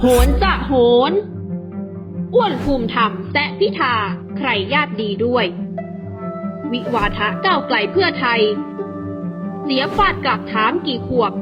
โหนจะโหน อ้วนภูมิธรรมแซะพิธา ใครญาติดีด้วย วิวาทะก้าวไกลเพื่อไทย เสียฟาดกลับถามกี่ขวบ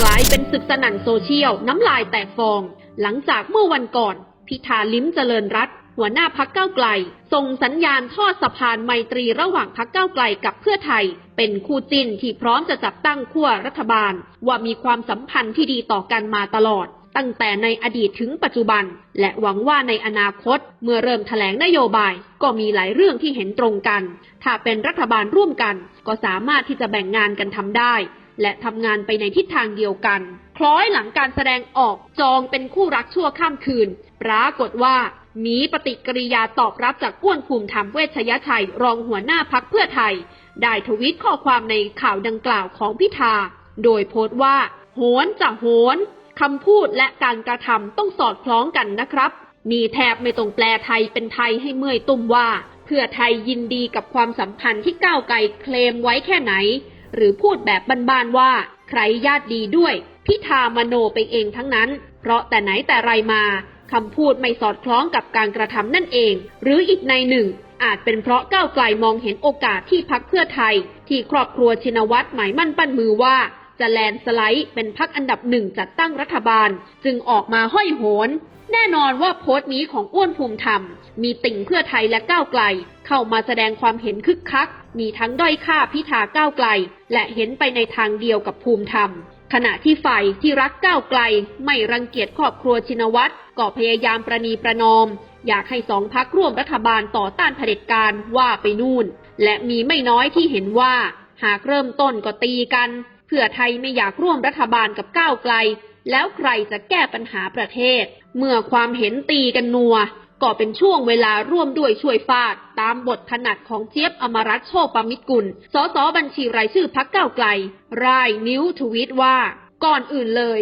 กลายเป็นศึกสนั่นโซเชียล น้ำลายแตกฟอง หลังจากเมื่อวันก่อน พิธาลิ้มเจริญรัตน์ หัวหน้าพักเก้าไกล ส่งสัญญาณทอดสะพานไมตรีระหว่างพักเก้าไกลกับเพื่อไทย เป็นคู่จิ้นที่พร้อมจะจับตั้งขั้วรัฐบาล ว่ามีความสัมพันธ์ที่ดีต่อกันมาตลอด ตั้งแต่ในอดีตถึงปัจจุบัน และหวังว่าในอนาคต เมื่อเริ่มแถลงนโยบาย ก็มีหลายเรื่องที่เห็นตรงกัน ถ้าเป็นรัฐบาลร่วมกัน ก็สามารถที่จะแบ่งงานกันทำได้ และทำงานไปในทิศทางเดียวกัน คล้อยหลังการแสดงออกจองเป็นคู่รักชั่วข้ามคืน ปรากฏว่า มีปฏิกิริยาตอบรับจากอ้วนภูมิธรรมเวชยชัย รองหัวหน้าพักเพื่อไทย ได้ทวิตข้อความในข่าวดังกล่าวของพิธา โดยโพสต์ว่า โหนจะโหนคำพูดและการกระทำต้องสอดคล้องกันนะครับนี่แทบไม่ต้องแปลไทยเป็นไทยให้เมื่อยตุ้มว่า เพื่อไทยยินดีกับความสัมพันธ์ที่ก้าวไกลเคลมไว้แค่ไหน หรือพูดแบบบ้านๆว่า ใครญาติดีด้วย พิธามโนไปเองทั้งนั้น เพราะแต่ไหนแต่ไรมา คำพูดไม่สอดคล้องกับการกระทำนั่นเอง หรืออีกในหนึ่ง อาจเป็นเพราะก้าวไกลมองเห็นโอกาสที่พักเพื่อไทย ที่ครอบครัวชินวัตรหมายมั่นปั้นมือว่า จะแลนสไลด์เป็นพักอันดับหนึ่งจัดตั้งรัฐบาล จึงออกมาห้อยโหน แน่นอนว่าโพสต์นี้ของอ้วนภูมิธรรม มีติ่งเพื่อไทยและก้าวไกล เข้ามาแสดงความเห็นคึกคัก มีทั้งด้อยค่าพิธาก้าวไกล และเห็นไปในทางเดียวกับภูมิธรรม ขณะที่ฝ่ายที่รักก้าวไกล ไม่รังเกียจครอบครัวชินวัตรก็พยายามประนีประนอม อยากให้สองพักร่วมรัฐบาลต่อต้านเผด็จการว่าไปนู่น และมีไม่น้อยที่เห็นว่า หากเริ่มต้นก็ตีกัน เพื่อไทยไม่อยากร่วมรัฐบาลกับก้าวไกล แล้วใครจะแก้ปัญหาประเทศ เมื่อความเห็นตีกันนัว ก็เป็นช่วงเวลาร่วมด้วยช่วยฟาด ตามบทถนัดของเจี๊ยบอมรัตน์โชคปมิตรกุล สสบัญชีรายชื่อพักเก้าไกล รายนิ้วทวีตว่า ก่อนอื่นเลย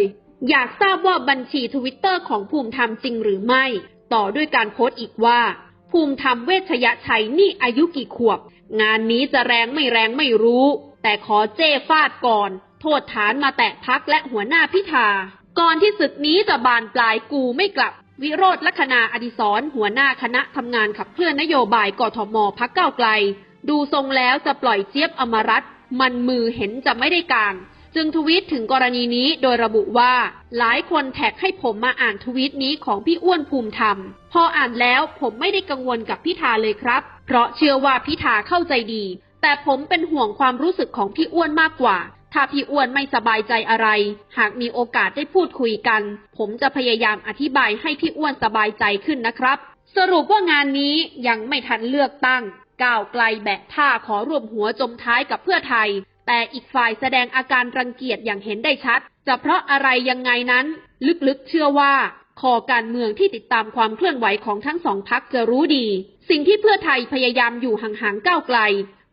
อยากทราบว่าบัญชีทวิตเตอร์ของภูมิธรรมจริงหรือไม่ ต่อด้วยการโพสต์อีกว่า ภูมิธรรมเวชยชัยนี่อายุกี่ขวบ งานนี้จะแรงไม่แรงไม่รู้ แต่ขอเจ้ฟาดก่อน โทษฐานมาแตะพักและหัวหน้าพิธาก่อนที่ศึกนี้จะบานปลายกูไม่กลับ วิโรธลัคนาอดิศรหัวหน้าคณะทำงานขับเคลื่อนนโยบายกทมพักเก้าไกล ดูทรงแล้วจะปล่อยเจี๊ยบอมรัตมันมือเห็นจะไม่ได้การจึงทวีตถึงกรณีนี้โดยระบุว่า หลายคนแท็กให้ผมมาอ่านทวีตนี้ของพี่อ้วนภูมิธรรม พออ่านแล้วผมไม่ได้กังวลกับพิธาเลยครับ เพราะเชื่อว่าพิธาเข้าใจดี แต่ผมเป็นห่วงความรู้สึกของพี่อ้วนมากกว่า ถ้าพี่อ้วนไม่สบายใจอะไร หากมีโอกาสได้พูดคุยกัน ผมจะพยายามอธิบายให้พี่อ้วนสบายใจขึ้นนะครับ สรุปว่างานนี้ยังไม่ทันเลือกตั้ง ก้าวไกลแบะท่าขอรวมหัวจมท้ายกับเพื่อไทย แต่อีกฝ่ายแสดงอาการรังเกียจอย่างเห็นได้ชัด จะเพราะอะไรยังไงนั้น ลึกๆเชื่อว่าคอการเมืองที่ติดตามความเคลื่อนไหวของทั้งสองพักจะรู้ดี สิ่งที่เพื่อไทยพยายามอยู่ห่างๆก้าวไกล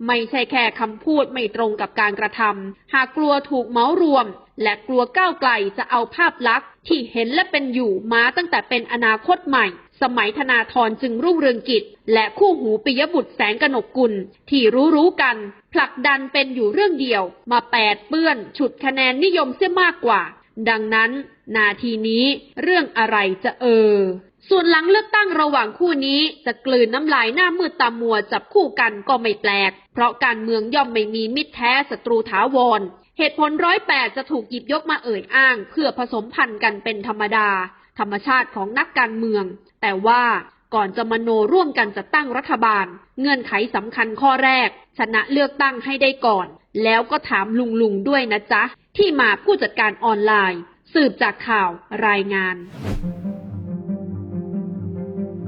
ไม่ใช่แค่คำพูดไม่ตรงกับการกระทำหากกลัวถูกเมารวม และกลัวก้าวไกลจะเอาภาพลักษณ์ที่เห็นและเป็นอยู่มาตั้งแต่เป็นอนาคตใหม่ สมัยธนาธรจึงรุ่งเรืองกิจ และคู่หูปิยบุตรแสงกนกกุล ที่รู้รู้กัน ผลักดันเป็นอยู่เรื่องเดียว มาแปดเปื้อน ฉุดคะแนนนิยมเสียมากกว่า ดังนั้น นาทีนี้เรื่องอะไรจะเออ ส่วนหลังเลือกตั้งระหว่างคู่นี้จะกลืนน้ำลายหน้ามืดตามัวจับคู่กันก็ไม่แปลก เพราะการเมืองย่อมไม่มีมิตรแท้ศัตรูถาวร เหตุผลร้อยแปดจะถูกหยิบยกมาเอ่ยอ้าง เพื่อผสมพันธุ์กันเป็นธรรมดา ธรรมชาติของนักการเมือง แต่ว่าก่อนจะมโนร่วมกันจัดตั้งรัฐบาล เงื่อนไขสำคัญข้อแรก ชนะเลือกตั้งให้ได้ก่อน แล้วก็ถามลุงลุงๆด้วยนะจ๊ะ ที่มาผู้จัดการออนไลน์ สืบจากข่าวรายงาน